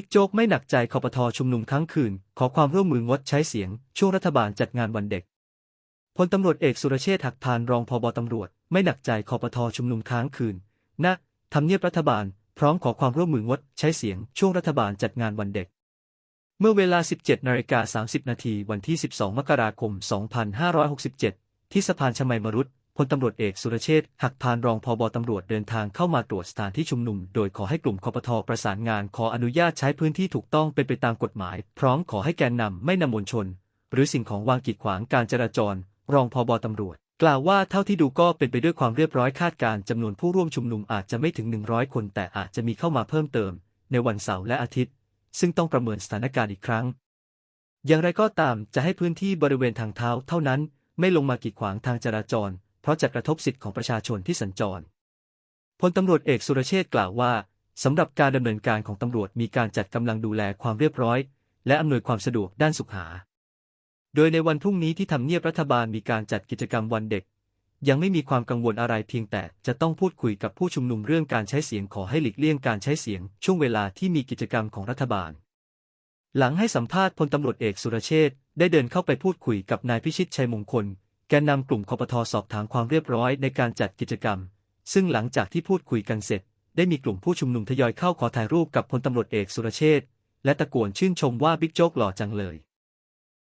บิ๊กโจ๊กไม่หนักใจคอปทชุมนุมค้างคืน ขอความร่วมมืองดใช้เสียง ช่วงรัฐบาลจัดงานวันเด็กพลตำรวจเอกสุรเชษฐ์หักพานรองพบตำรวจ ไม่หนักใจคอปทชุมนุมค้างคืนณทำเนียบรัฐบาล พร้อมขอความร่วมมืองดใช้เสียง ช่วงรัฐบาลจัดงานวันเด็ก เมื่อเวลา 17นาฬิกา30 นาทีวันที่ 12 มกราคม 2567 ที่สะพานชมัยมรุต พลตำรวจเอกสุรเชษฐ์หักพานรองพอบตำรวจเดินทางเข้ามาตรวจสถานที่ชุมนุม โดยขอให้กลุ่มคอปทอประสานงานขออนุญาตใช้พื้นที่ถูกต้องเป็นไปตามกฎหมาย พร้อมขอให้แกนนำไม่นำมวลชน หรือสิ่งของวางกีดขวางการจราจร รองพอบตำรวจ กล่าวว่าเท่าที่ดูก็เป็นไปด้วยความเรียบร้อยคาดการณ์จำนวนผู้ร่วมชุมนุมอาจจะไม่ถึง 100 คน แต่อาจจะมีเข้ามาเพิ่มเติม ในวันเสาร์และอาทิตย์ ซึ่งต้องประเมินสถานการณ์อีกครั้ง อย่างไรก็ตามจะให้พื้นที่บริเวณทางเท้าเท่านั้น ไม่ลงมากีดขวางทางจราจร เพราะจะกระทบสิทธิของประชาชนที่สัญจร พลตำรวจเอกสุรเชษฐ์กล่าวว่าสำหรับการดำเนินการของตำรวจมีการจัดกำลังดูแลความเรียบร้อย และอำนวยความสะดวกด้านสุขหาโดยในวันพรุ่งนี้ที่ทำเนียบรัฐบาลมีการจัดกิจกรรมวันเด็ก ยังไม่มีความกังวลอะไรเพียงแต่จะต้องพูดคุยกับผู้ชุมนุมเรื่องการใช้เสียงขอให้หลีกเลี่ยงการใช้เสียงช่วงเวลาที่มีกิจกรรมของรัฐบาล หลังให้สัมภาษณ์พลตำรวจเอกสุรเชษฐ์ได้เดินเข้าไปพูดคุยกับนายพิชิตชัยมงคล แกนนำกลุ่มคอปทอสอบถามความเรียบร้อยในการจัดกิจกรรม ซึ่งหลังจากที่พูดคุยกันเสร็จ ได้มีกลุ่มผู้ชุมนุมทยอยเข้าขอถ่ายรูปกับพลตำรวจเอกสุรเชษฐ์และตะโกนชื่นชมว่าบิ๊กโจ๊กหล่อจังเลย